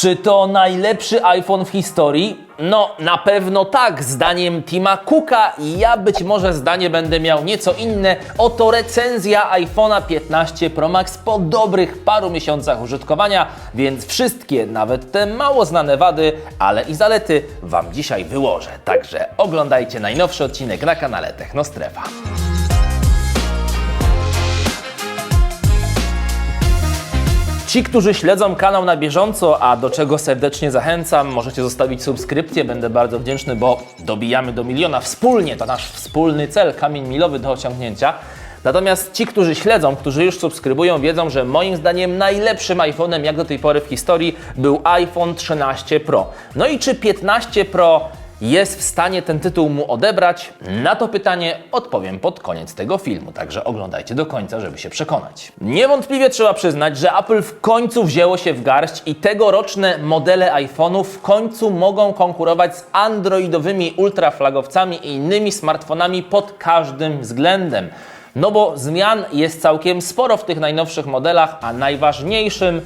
Czy to najlepszy iPhone w historii? No, na pewno tak, zdaniem Tima Cooka. Ja być może zdanie będę miał nieco inne. Oto recenzja iPhone'a 15 Pro Max po dobrych paru miesiącach użytkowania, więc wszystkie, nawet te mało znane wady, ale i zalety Wam dzisiaj wyłożę. Także oglądajcie najnowszy odcinek na kanale Technostrefa. Ci, którzy śledzą kanał na bieżąco, a do czego serdecznie zachęcam, możecie zostawić subskrypcję, będę bardzo wdzięczny, bo dobijamy do miliona wspólnie, to nasz wspólny cel, kamień milowy do osiągnięcia. Natomiast ci, którzy śledzą, którzy już subskrybują, wiedzą, że moim zdaniem najlepszym iPhone'em jak do tej pory w historii był iPhone 13 Pro. No i czy 15 Pro jest w stanie ten tytuł mu odebrać? Na to pytanie odpowiem pod koniec tego filmu, także oglądajcie do końca, żeby się przekonać. Niewątpliwie trzeba przyznać, że Apple w końcu wzięło się w garść i tegoroczne modele iPhone'ów w końcu mogą konkurować z androidowymi ultraflagowcami i innymi smartfonami pod każdym względem. No bo zmian jest całkiem sporo w tych najnowszych modelach, a najważniejszym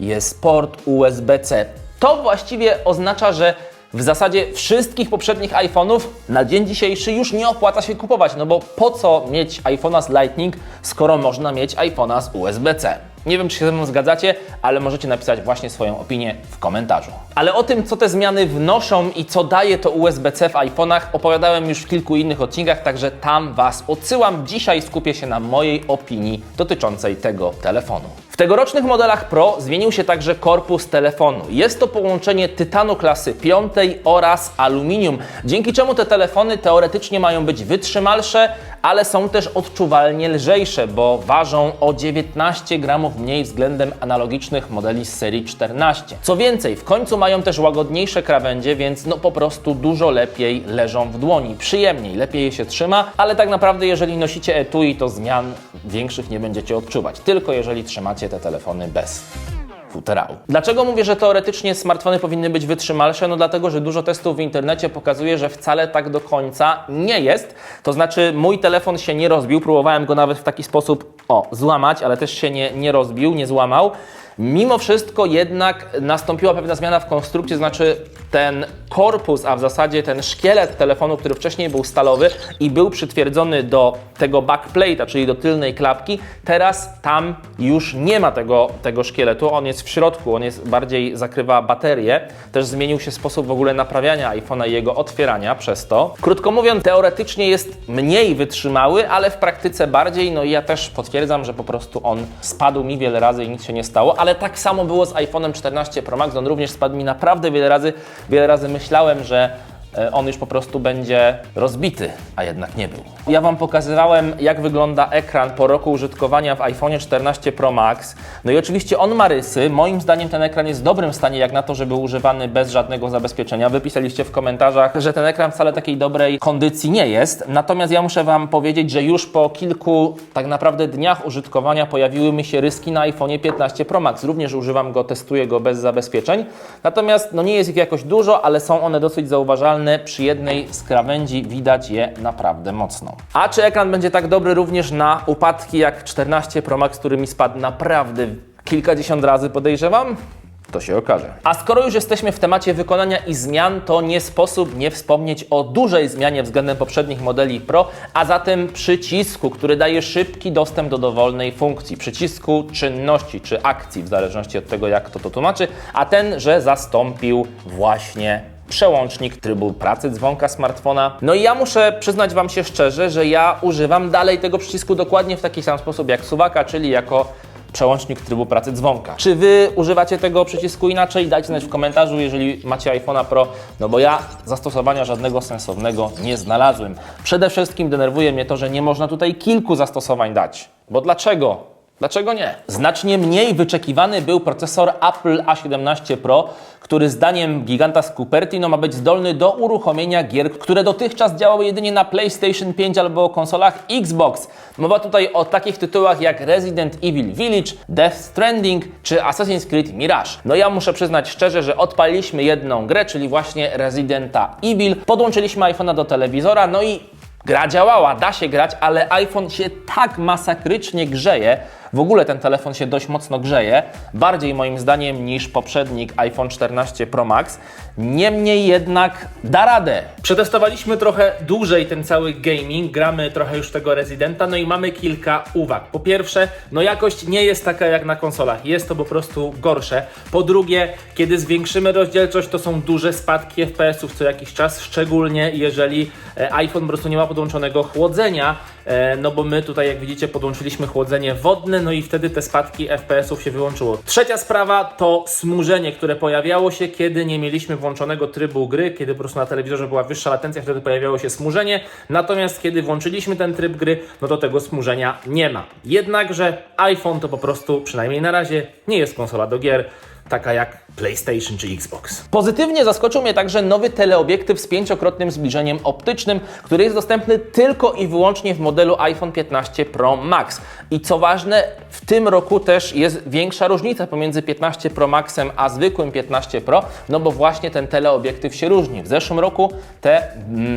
jest port USB-C. To właściwie oznacza, że w zasadzie wszystkich poprzednich iPhone'ów na dzień dzisiejszy już nie opłaca się kupować, no bo po co mieć iPhone'a z Lightning, skoro można mieć iPhone'a z USB-C? Nie wiem, czy się ze mną zgadzacie, ale możecie napisać właśnie swoją opinię w komentarzu. Ale o tym, co te zmiany wnoszą i co daje to USB-C w iPhone'ach, opowiadałem już w kilku innych odcinkach, także tam Was odsyłam. Dzisiaj skupię się na mojej opinii dotyczącej tego telefonu. W tegorocznych modelach Pro zmienił się także korpus telefonu. Jest to połączenie tytanu klasy 5 oraz aluminium, dzięki czemu te telefony teoretycznie mają być wytrzymalsze, ale są też odczuwalnie lżejsze, bo ważą o 19 gramów mniej względem analogicznych modeli z serii 14. Co więcej, w końcu mają też łagodniejsze krawędzie, więc no po prostu dużo lepiej leżą w dłoni, przyjemniej, lepiej je się trzyma, ale tak naprawdę jeżeli nosicie etui, to zmian większych nie będziecie odczuwać, tylko jeżeli trzymacie te telefony bez futerału. Dlaczego mówię, że teoretycznie smartfony powinny być wytrzymalsze? No dlatego, że dużo testów w internecie pokazuje, że wcale tak do końca nie jest. To znaczy mój telefon się nie rozbił, próbowałem go nawet w taki sposób o, złamać, ale też się nie, nie rozbił, nie złamał. Mimo wszystko jednak nastąpiła pewna zmiana w konstrukcji, znaczy ten korpus, a w zasadzie ten szkielet telefonu, który wcześniej był stalowy i był przytwierdzony do tego backplate'a, czyli do tylnej klapki, teraz tam już nie ma tego, tego szkieletu, on jest w środku, on jest bardziej zakrywa baterię. Też zmienił się sposób w ogóle naprawiania iPhone'a i jego otwierania przez to. Krótko mówiąc, teoretycznie jest mniej wytrzymały, ale w praktyce bardziej, no i ja też potwierdzam, że po prostu on spadł mi wiele razy i nic się nie stało, ale tak samo było z iPhone'em 14 Pro Max, on również spadł mi naprawdę wiele razy, wiele razy myślałem, że on już po prostu będzie rozbity, a jednak nie był. Ja Wam pokazywałem, jak wygląda ekran po roku użytkowania w iPhone 14 Pro Max. No i oczywiście on ma rysy. Moim zdaniem ten ekran jest w dobrym stanie, jak na to, że był używany bez żadnego zabezpieczenia. Wy pisaliście w komentarzach, że ten ekran wcale takiej dobrej kondycji nie jest. Natomiast ja muszę Wam powiedzieć, że już po kilku tak naprawdę dniach użytkowania pojawiły mi się ryski na iPhone 15 Pro Max. Również używam go, testuję go bez zabezpieczeń. Natomiast no nie jest ich jakoś dużo, ale są one dosyć zauważalne. Przy jednej z krawędzi widać je naprawdę mocno. A czy ekran będzie tak dobry również na upadki jak 14 Pro Max, który mi spadł naprawdę kilkadziesiąt razy, podejrzewam? To się okaże. A skoro już jesteśmy w temacie wykonania i zmian, to nie sposób nie wspomnieć o dużej zmianie względem poprzednich modeli Pro, a zatem przycisku, który daje szybki dostęp do dowolnej funkcji, przycisku czynności czy akcji, w zależności od tego, jak to to tłumaczy, a ten, że zastąpił właśnie przełącznik trybu pracy dzwonka smartfona. No i ja muszę przyznać Wam się szczerze, że ja używam dalej tego przycisku dokładnie w taki sam sposób jak suwaka, czyli jako przełącznik trybu pracy dzwonka. Czy Wy używacie tego przycisku inaczej? Dajcie znać w komentarzu, jeżeli macie iPhone'a Pro, no bo ja zastosowania żadnego sensownego nie znalazłem. Przede wszystkim denerwuje mnie to, że nie można tutaj kilku zastosowań dać. Bo dlaczego? Dlaczego nie? Znacznie mniej wyczekiwany był procesor Apple A17 Pro, który zdaniem giganta z Cupertino ma być zdolny do uruchomienia gier, które dotychczas działały jedynie na PlayStation 5 albo konsolach Xbox. Mowa tutaj o takich tytułach jak Resident Evil Village, Death Stranding czy Assassin's Creed Mirage. No ja muszę przyznać szczerze, że odpaliliśmy jedną grę, czyli właśnie Residenta Evil, podłączyliśmy iPhone'a do telewizora, no i Gra działała, da się grać, ale iPhone się tak masakrycznie grzeje W ogóle ten telefon się dość mocno grzeje, bardziej moim zdaniem niż poprzednik iPhone 14 Pro Max. Niemniej jednak da radę. Przetestowaliśmy trochę dłużej ten cały gaming, gramy trochę już tego Residenta, no i mamy kilka uwag. Po pierwsze, no jakość nie jest taka jak na konsolach, jest to po prostu gorsze. Po drugie, kiedy zwiększymy rozdzielczość, to są duże spadki FPS-ów co jakiś czas, szczególnie jeżeli e, iPhone po prostu nie ma podłączonego chłodzenia, e, no bo my tutaj jak widzicie podłączyliśmy chłodzenie wodne, no i wtedy te spadki FPS-ów się wyłączyło. Trzecia sprawa to smużenie, które pojawiało się, kiedy nie mieliśmy włączonego trybu gry, kiedy po prostu na telewizorze była wyższa latencja, wtedy pojawiało się smużenie, natomiast kiedy włączyliśmy ten tryb gry, no to tego smużenia nie ma. Jednakże iPhone to po prostu, przynajmniej na razie, nie jest konsola do gier, taka jak PlayStation czy Xbox. Pozytywnie zaskoczył mnie także nowy teleobiektyw z pięciokrotnym zbliżeniem optycznym, który jest dostępny tylko i wyłącznie w modelu iPhone 15 Pro Max. I co ważne, w tym roku też jest większa różnica pomiędzy 15 Pro Maxem a zwykłym 15 Pro, no bo właśnie ten teleobiektyw się różni. W zeszłym roku te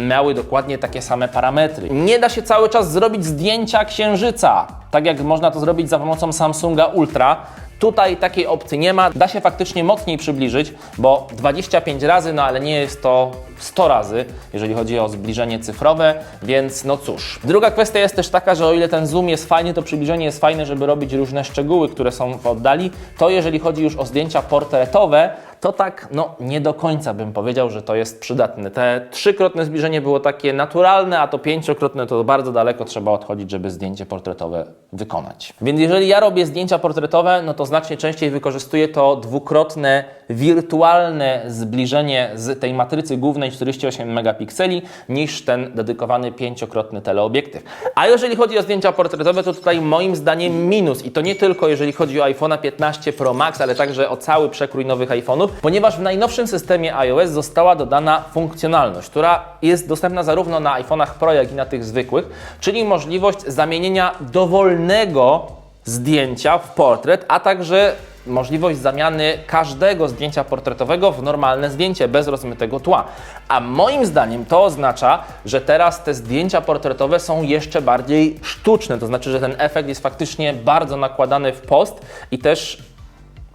miały dokładnie takie same parametry. Nie da się cały czas zrobić zdjęcia księżyca, tak jak można to zrobić za pomocą Samsunga Ultra. Tutaj takiej opcji nie ma. Da się faktycznie mocniej przybliżyć, bo 25 razy, no ale nie jest to 100 razy, jeżeli chodzi o zbliżenie cyfrowe, więc no cóż. Druga kwestia jest też taka, że o ile ten zoom jest fajny, to przybliżenie jest fajne, żeby robić różne szczegóły, które są w oddali, to jeżeli chodzi już o zdjęcia portretowe, to tak, no nie do końca bym powiedział, że to jest przydatne. Te trzykrotne zbliżenie było takie naturalne, a to pięciokrotne to bardzo daleko trzeba odchodzić, żeby zdjęcie portretowe wykonać. Więc jeżeli ja robię zdjęcia portretowe, no to znacznie częściej wykorzystuję to dwukrotne wirtualne zbliżenie z tej matrycy głównej 48 megapikseli niż ten dedykowany pięciokrotny teleobiektyw. A jeżeli chodzi o zdjęcia portretowe, to tutaj moim zdaniem minus i to nie tylko jeżeli chodzi o iPhone'a 15 Pro Max, ale także o cały przekrój nowych iPhone'ów, ponieważ w najnowszym systemie iOS została dodana funkcjonalność, która jest dostępna zarówno na iPhone'ach Pro, jak i na tych zwykłych, czyli możliwość zamienienia dowolnego zdjęcia w portret, a także możliwość zamiany każdego zdjęcia portretowego w normalne zdjęcie bez rozmytego tła. A moim zdaniem to oznacza, że teraz te zdjęcia portretowe są jeszcze bardziej sztuczne, to znaczy, że ten efekt jest faktycznie bardzo nakładany w post i też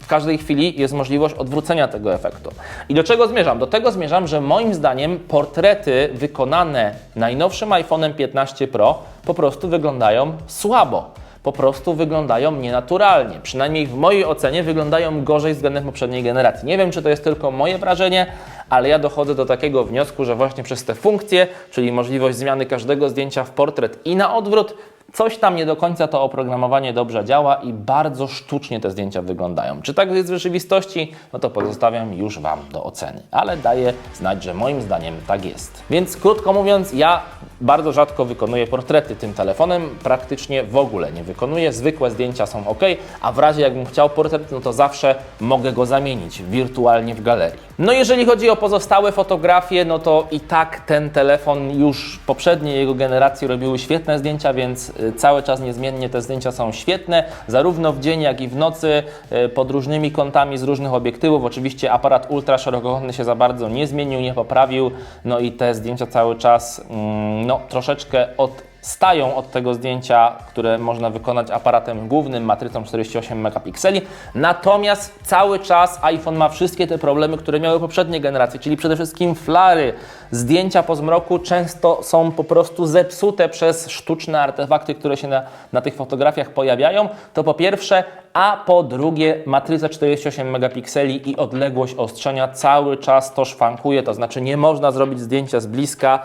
w każdej chwili jest możliwość odwrócenia tego efektu. I do czego zmierzam? Do tego zmierzam, że moim zdaniem portrety wykonane najnowszym iPhone'em 15 Pro po prostu wyglądają słabo. Po prostu wyglądają nienaturalnie. Przynajmniej w mojej ocenie wyglądają gorzej względem poprzedniej generacji. Nie wiem, czy to jest tylko moje wrażenie, ale ja dochodzę do takiego wniosku, że właśnie przez te funkcje, czyli możliwość zmiany każdego zdjęcia w portret i na odwrót, Coś tam nie do końca to oprogramowanie dobrze działa i bardzo sztucznie te zdjęcia wyglądają. Czy tak jest w rzeczywistości? No to pozostawiam już Wam do oceny. Ale daję znać, że moim zdaniem tak jest. Więc krótko mówiąc, ja bardzo rzadko wykonuję portrety tym telefonem, praktycznie w ogóle nie wykonuję. Zwykłe zdjęcia są ok, a w razie jakbym chciał portret, no to zawsze mogę go zamienić wirtualnie w galerii. No jeżeli chodzi o pozostałe fotografie, no to i tak ten telefon już poprzednie jego generacje robiły świetne zdjęcia, więc cały czas niezmiennie te zdjęcia są świetne, zarówno w dzień, jak i w nocy, y, pod różnymi kątami z różnych obiektywów. Oczywiście aparat ultra szerokokątny się za bardzo nie zmienił, nie poprawił, no i te zdjęcia cały czas mm, no, troszeczkę odstają od tego zdjęcia, które można wykonać aparatem głównym, matrycą 48 megapikseli. Natomiast cały czas iPhone ma wszystkie te problemy, które miały poprzednie generacje, czyli przede wszystkim flary. Zdjęcia po zmroku często są po prostu zepsute przez sztuczne artefakty, które się na, na tych fotografiach pojawiają. To po pierwsze, a po drugie matryca 48 megapikseli i odległość ostrzenia cały czas to szwankuje, to znaczy nie można zrobić zdjęcia z bliska,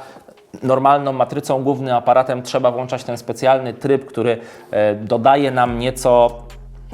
normalną matrycą, głównym aparatem trzeba włączać ten specjalny tryb, który e, dodaje nam nieco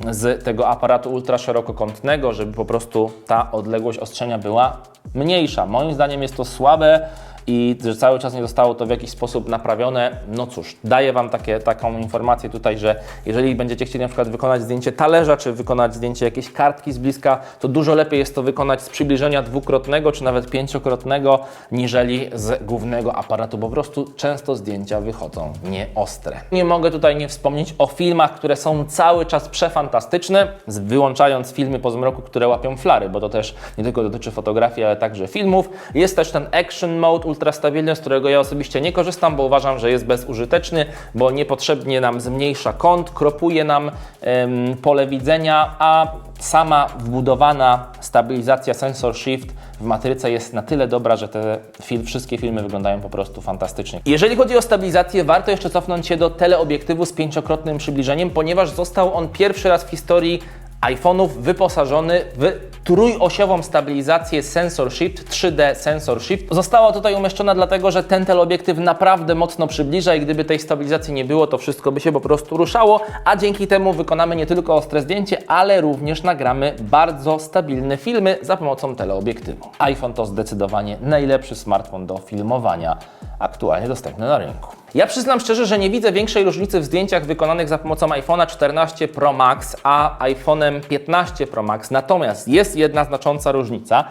z tego aparatu ultraszerokokątnego, żeby po prostu ta odległość ostrzenia była mniejsza. Moim zdaniem jest to słabe i że cały czas nie zostało to w jakiś sposób naprawione. No cóż, daję Wam takie, taką informację tutaj, że jeżeli będziecie chcieli na przykład wykonać zdjęcie talerza, czy wykonać zdjęcie jakiejś kartki z bliska, to dużo lepiej jest to wykonać z przybliżenia dwukrotnego, czy nawet pięciokrotnego, niżeli z głównego aparatu. Po prostu często zdjęcia wychodzą nieostre. Nie mogę tutaj nie wspomnieć o filmach, które są cały czas przefantastyczne, wyłączając filmy po zmroku, które łapią flary, bo to też nie tylko dotyczy fotografii, ale także filmów. Jest też ten Action Mode ultrastabilny, z którego ja osobiście nie korzystam, bo uważam, że jest bezużyteczny, bo niepotrzebnie nam zmniejsza kąt, kropuje nam em, pole widzenia, a sama wbudowana stabilizacja Sensor Shift w matryce jest na tyle dobra, że te fil, wszystkie filmy wyglądają po prostu fantastycznie. Jeżeli chodzi o stabilizację, warto jeszcze cofnąć się do teleobiektywu z pięciokrotnym przybliżeniem, ponieważ został on pierwszy raz w historii iPhone'ów wyposażony w trójosiową stabilizację Sensor Shift, 3D Sensor Shift. Została tutaj umieszczona dlatego, że ten teleobiektyw naprawdę mocno przybliża i gdyby tej stabilizacji nie było, to wszystko by się po prostu ruszało, a dzięki temu wykonamy nie tylko ostre zdjęcie, ale również nagramy bardzo stabilne filmy za pomocą teleobiektywu. iPhone to zdecydowanie najlepszy smartfon do filmowania aktualnie dostępny na rynku. Ja przyznam szczerze, że nie widzę większej różnicy w zdjęciach wykonanych za pomocą iPhone'a 14 Pro Max a iPhone'em 15 Pro Max. Natomiast jest jedna znacząca różnica,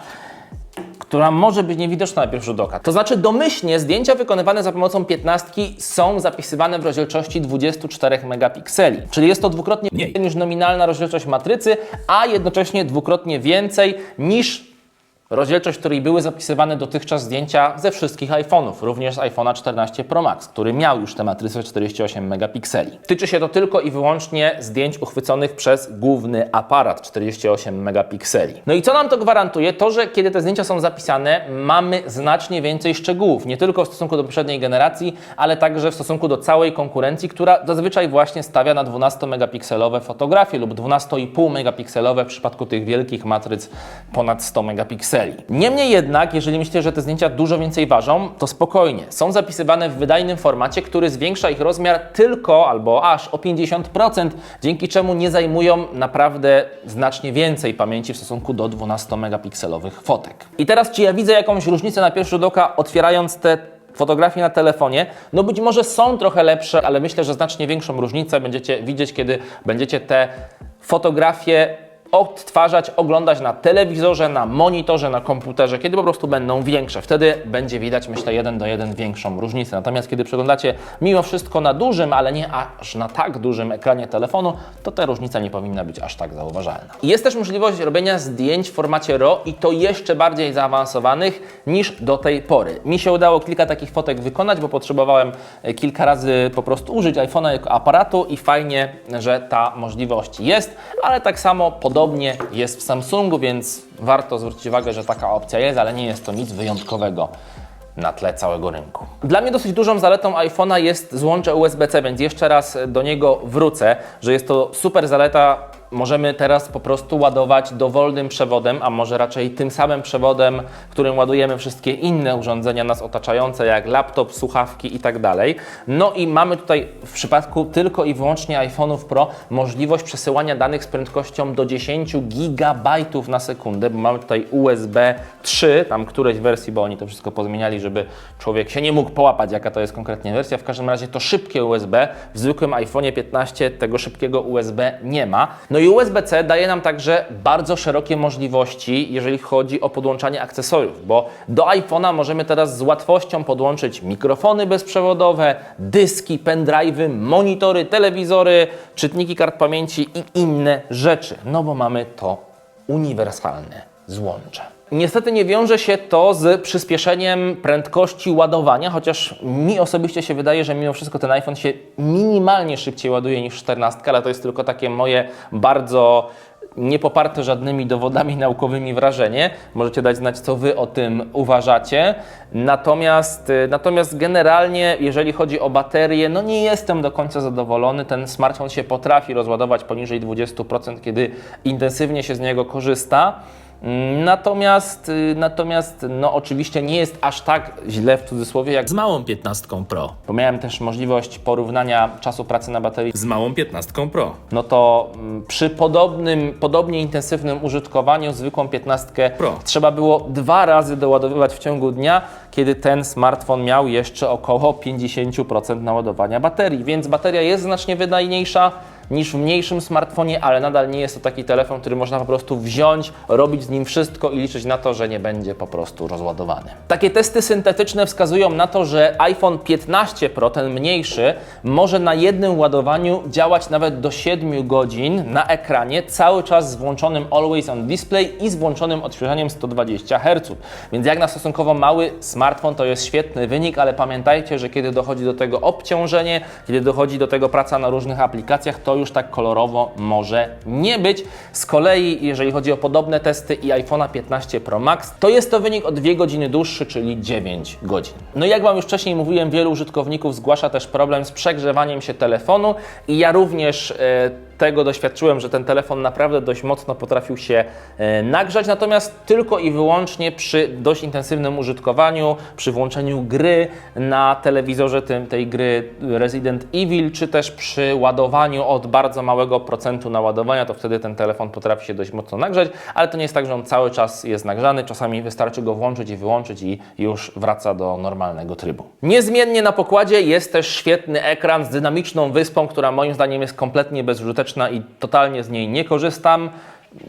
która może być niewidoczna na pierwszy rzut oka. To znaczy domyślnie zdjęcia wykonywane za pomocą 15 są zapisywane w rozdzielczości 24 megapikseli, czyli jest to dwukrotnie mniej niż nominalna rozdzielczość matrycy, a jednocześnie dwukrotnie więcej niż Rozdzielczość, której były zapisywane dotychczas zdjęcia ze wszystkich iPhone'ów, również z iPhone'a 14 Pro Max, który miał już tę matrycę 48 megapikseli. Tyczy się to tylko i wyłącznie zdjęć uchwyconych przez główny aparat 48 megapikseli. No i co nam to gwarantuje? To, że kiedy te zdjęcia są zapisane, mamy znacznie więcej szczegółów, nie tylko w stosunku do poprzedniej generacji, ale także w stosunku do całej konkurencji, która zazwyczaj właśnie stawia na 12-megapikselowe fotografie lub 12,5 megapikselowe w przypadku tych wielkich matryc ponad 100 megapikseli. Niemniej jednak, jeżeli myślicie, że te zdjęcia dużo więcej ważą, to spokojnie. Są zapisywane w wydajnym formacie, który zwiększa ich rozmiar tylko albo aż o 50%, dzięki czemu nie zajmują naprawdę znacznie więcej pamięci w stosunku do 12-megapikselowych fotek. I teraz, czy ja widzę jakąś różnicę na pierwszy rzut oka, otwierając te fotografie na telefonie, no być może są trochę lepsze, ale myślę, że znacznie większą różnicę będziecie widzieć, kiedy będziecie te fotografie odtwarzać, oglądać na telewizorze, na monitorze, na komputerze, kiedy po prostu będą większe. Wtedy będzie widać, myślę, jeden do jeden większą różnicę. Natomiast kiedy przeglądacie mimo wszystko na dużym, ale nie aż na tak dużym ekranie telefonu, to ta różnica nie powinna być aż tak zauważalna. Jest też możliwość robienia zdjęć w formacie RAW i to jeszcze bardziej zaawansowanych niż do tej pory. Mi się udało kilka takich fotek wykonać, bo potrzebowałem e, kilka razy po prostu użyć iPhone'a jako aparatu i fajnie, że ta możliwość jest, ale tak samo podobnie jest w Samsungu, więc warto zwrócić uwagę, że taka opcja jest, ale nie jest to nic wyjątkowego na tle całego rynku. Dla mnie dosyć dużą zaletą iPhone'a jest złącze USB-C, więc jeszcze raz do niego wrócę, że jest to super zaleta. Możemy teraz po prostu ładować dowolnym przewodem, a może raczej tym samym przewodem, którym ładujemy wszystkie inne urządzenia nas otaczające, jak laptop, słuchawki i tak. No i mamy tutaj w przypadku tylko i wyłącznie iPhone'ów Pro możliwość przesyłania danych z prędkością do 10 gigabajtów na sekundę, bo mamy tutaj USB 3, tam któreś wersji, bo oni to wszystko pozmieniali, żeby człowiek się nie mógł połapać, jaka to jest konkretnie wersja. W każdym razie to szybkie USB. W zwykłym iPhone'ie 15 tego szybkiego USB nie ma. No i USB-C daje nam także bardzo szerokie możliwości, jeżeli chodzi o podłączanie akcesoriów, bo do iPhone'a możemy teraz z łatwością podłączyć mikrofony bezprzewodowe, dyski, pendrive'y, monitory, telewizory, czytniki kart pamięci i inne rzeczy, no bo mamy to uniwersalne złącze. Niestety nie wiąże się to z przyspieszeniem prędkości ładowania, chociaż mi osobiście się wydaje, że mimo wszystko ten iPhone się minimalnie szybciej ładuje niż 14, ale to jest tylko takie moje bardzo niepoparte żadnymi dowodami naukowymi wrażenie. Możecie dać znać, co Wy o tym uważacie. Natomiast, y, natomiast generalnie, jeżeli chodzi o baterię, no nie jestem do końca zadowolony. Ten smartfon się potrafi rozładować poniżej 20%, kiedy intensywnie się z niego korzysta. Natomiast, y, natomiast no oczywiście nie jest aż tak źle w cudzysłowie jak z małą 15 Pro. bo miałem też możliwość porównania czasu pracy na baterii Z małą 15 Pro. no to mm, przy podobnym, podobnie intensywnym użytkowaniu zwykłą 15 Pro. trzeba było dwa razy doładowywać w ciągu dnia, kiedy ten smartfon miał jeszcze około 50% naładowania baterii, więc bateria jest znacznie wydajniejsza, niż w mniejszym smartfonie, ale nadal nie jest to taki telefon, który można po prostu wziąć, robić z nim wszystko i liczyć na to, że nie będzie po prostu rozładowany. Takie testy syntetyczne wskazują na to, że iPhone 15 Pro, ten mniejszy, może na jednym ładowaniu działać nawet do 7 godzin na ekranie, cały czas z włączonym Always On Display i z włączonym odświeżaniem 120 Hz. Więc jak na stosunkowo mały smartfon to jest świetny wynik, ale pamiętajcie, że kiedy dochodzi do tego obciążenie, kiedy dochodzi do tego praca na różnych aplikacjach, to już tak kolorowo może nie być. Z kolei, jeżeli chodzi o podobne testy i iPhone'a 15 Pro Max, to jest to wynik o 2 godziny dłuższy, czyli 9 godzin. No jak Wam już wcześniej mówiłem, wielu użytkowników zgłasza też problem z przegrzewaniem się telefonu i ja również e, tego doświadczyłem, że ten telefon naprawdę dość mocno potrafił się e, nagrzać, natomiast tylko i wyłącznie przy dość intensywnym użytkowaniu, przy włączeniu gry na telewizorze tym, tej gry Resident Evil, czy też przy ładowaniu od bardzo małego procentu naładowania, to wtedy ten telefon potrafi się dość mocno nagrzać, ale to nie jest tak, że on cały czas jest nagrzany, czasami wystarczy go włączyć i wyłączyć i już wraca do normalnego trybu. Niezmiennie na pokładzie jest też świetny ekran z dynamiczną wyspą, która moim zdaniem jest kompletnie bezużyteczna i totalnie z niej nie korzystam.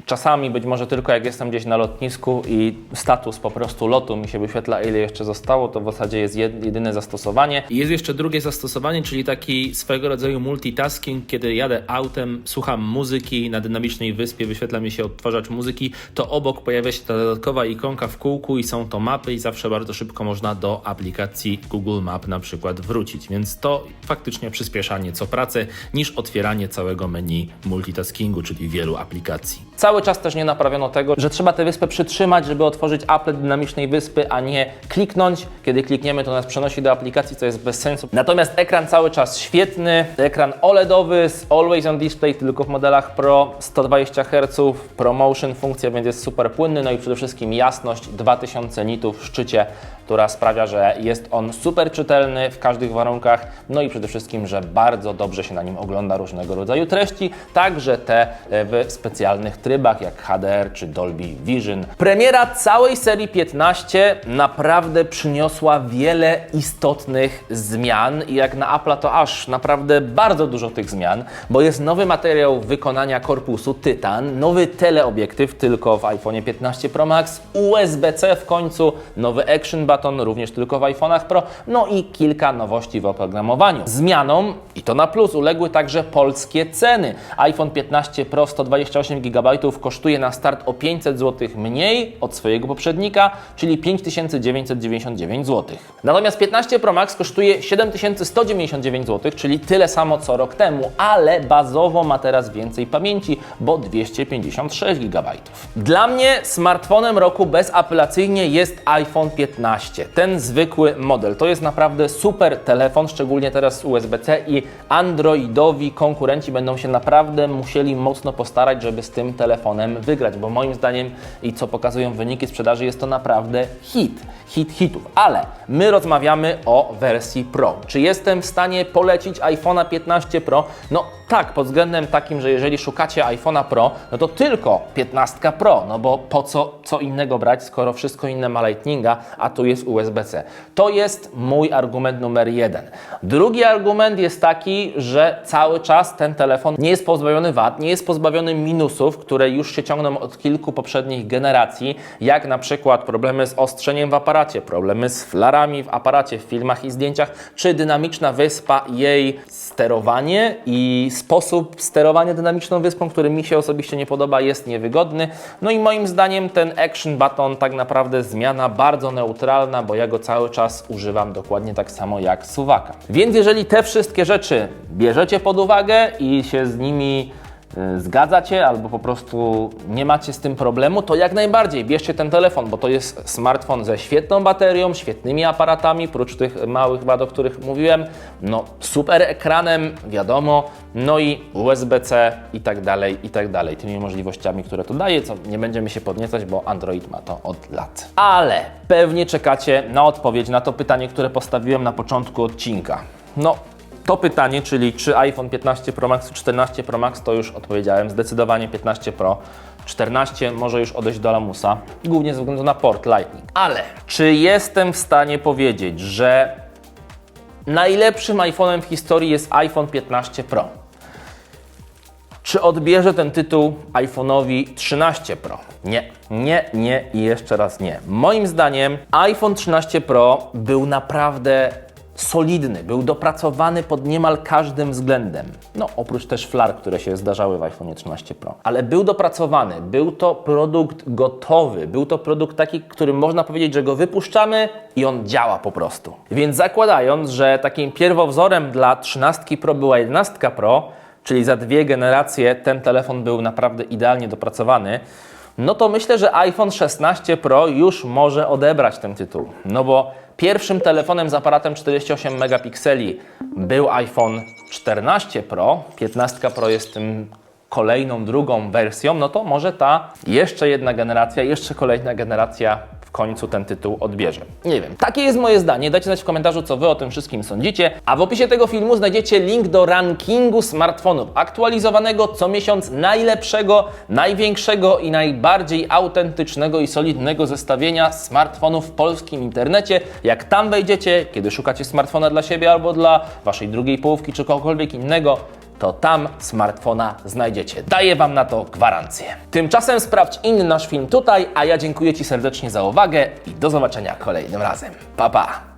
Czasami, być może tylko jak jestem gdzieś na lotnisku i status po prostu lotu mi się wyświetla, ile jeszcze zostało, to w zasadzie jest jed- jedyne zastosowanie. Jest jeszcze drugie zastosowanie, czyli taki swego rodzaju multitasking, kiedy jadę autem, słucham muzyki na dynamicznej wyspie, wyświetla mi się odtwarzacz muzyki, to obok pojawia się ta dodatkowa ikonka w kółku i są to mapy i zawsze bardzo szybko można do aplikacji Google Map na przykład wrócić, więc to faktycznie przyspiesza nieco pracę niż otwieranie całego menu multitaskingu, czyli wielu aplikacji. Cały czas też nie naprawiono tego, że trzeba tę wyspę przytrzymać, żeby otworzyć applet dynamicznej wyspy, a nie kliknąć. Kiedy klikniemy, to nas przenosi do aplikacji, co jest bez sensu. Natomiast ekran cały czas świetny. Ekran OLEDowy z Always on Display, tylko w modelach Pro 120 Hz, ProMotion funkcja, więc jest super płynny. No i przede wszystkim jasność 2000 nitów w szczycie, która sprawia, że jest on super czytelny w każdych warunkach. No i przede wszystkim, że bardzo dobrze się na nim ogląda różnego rodzaju treści, także te e, w specjalnych trybach jak HDR czy Dolby Vision. Premiera całej serii 15 naprawdę przyniosła wiele istotnych zmian i jak na Apple to aż naprawdę bardzo dużo tych zmian, bo jest nowy materiał wykonania korpusu Tytan, nowy teleobiektyw tylko w iPhone 15 Pro Max, USB-C w końcu, nowy Action Button również tylko w iPhone'ach Pro, no i kilka nowości w oprogramowaniu. Zmianom, i to na plus, uległy także polskie ceny. iPhone 15 Pro 128 GB kosztuje na start o 500 zł mniej od swojego poprzednika, czyli 5999 zł. Natomiast 15 Pro Max kosztuje 7199 zł, czyli tyle samo co rok temu, ale bazowo ma teraz więcej pamięci, bo 256 GB. Dla mnie smartfonem roku bezapelacyjnie jest iPhone 15. Ten zwykły model. To jest naprawdę super telefon, szczególnie teraz z USB-C i Androidowi konkurenci będą się naprawdę musieli mocno postarać, żeby z tym telefonem wygrać, bo moim zdaniem i co pokazują wyniki sprzedaży jest to naprawdę hit, hit hitów. Ale my rozmawiamy o wersji Pro. Czy jestem w stanie polecić iPhone'a 15 Pro? No tak, pod względem takim, że jeżeli szukacie iPhone'a Pro, no to tylko 15 Pro, no bo po co co innego brać, skoro wszystko inne ma Lightninga, a tu jest USB-C. To jest mój argument numer jeden. Drugi argument jest taki, że cały czas ten telefon nie jest pozbawiony wad, nie jest pozbawiony minusów, które już się ciągną od kilku poprzednich generacji, jak na przykład problemy z ostrzeniem w aparacie, problemy z flarami w aparacie, w filmach i zdjęciach, czy dynamiczna wyspa, jej sterowanie i sposób sterowania dynamiczną wyspą, który mi się osobiście nie podoba, jest niewygodny. No i moim zdaniem ten Action Button tak naprawdę zmiana bardzo neutralna, bo ja go cały czas używam dokładnie tak samo jak suwaka. Więc jeżeli te wszystkie rzeczy bierzecie pod uwagę i się z nimi zgadzacie albo po prostu nie macie z tym problemu, to jak najbardziej bierzcie ten telefon, bo to jest smartfon ze świetną baterią, świetnymi aparatami, prócz tych małych wad, o których mówiłem, no super ekranem, wiadomo, no i USB-C i tak dalej, i tak dalej, tymi możliwościami, które to daje, co nie będziemy się podniecać, bo Android ma to od lat. Ale pewnie czekacie na odpowiedź na to pytanie, które postawiłem na początku odcinka. No, to pytanie, czyli czy iPhone 15 Pro Max czy 14 Pro Max, to już odpowiedziałem. Zdecydowanie 15 Pro. 14 może już odejść do lamusa, głównie ze względu na port Lightning. Ale czy jestem w stanie powiedzieć, że najlepszym iPhone'em w historii jest iPhone 15 Pro? Czy odbierze ten tytuł iPhone'owi 13 Pro? Nie, nie, nie i jeszcze raz nie. Moim zdaniem iPhone 13 Pro był naprawdę solidny, był dopracowany pod niemal każdym względem. No, oprócz też flar, które się zdarzały w iPhone 13 Pro. Ale był dopracowany, był to produkt gotowy, był to produkt taki, który można powiedzieć, że go wypuszczamy i on działa po prostu. Więc zakładając, że takim pierwowzorem dla 13 Pro była 11 Pro, czyli za dwie generacje ten telefon był naprawdę idealnie dopracowany, no to myślę, że iPhone 16 Pro już może odebrać ten tytuł. No bo pierwszym telefonem z aparatem 48 megapikseli był iPhone 14 Pro, 15 Pro jest tym kolejną, drugą wersją, no to może ta jeszcze jedna generacja, jeszcze kolejna generacja końcu ten tytuł odbierze. Nie wiem, takie jest moje zdanie. Dajcie znać w komentarzu, co Wy o tym wszystkim sądzicie. A w opisie tego filmu znajdziecie link do rankingu smartfonów aktualizowanego co miesiąc najlepszego, największego i najbardziej autentycznego i solidnego zestawienia smartfonów w polskim internecie. Jak tam wejdziecie, kiedy szukacie smartfona dla siebie albo dla Waszej drugiej połówki czy kogokolwiek innego, to tam smartfona znajdziecie. Daję Wam na to gwarancję. Tymczasem sprawdź inny nasz film tutaj, a ja dziękuję Ci serdecznie za uwagę i do zobaczenia kolejnym razem. Pa, pa!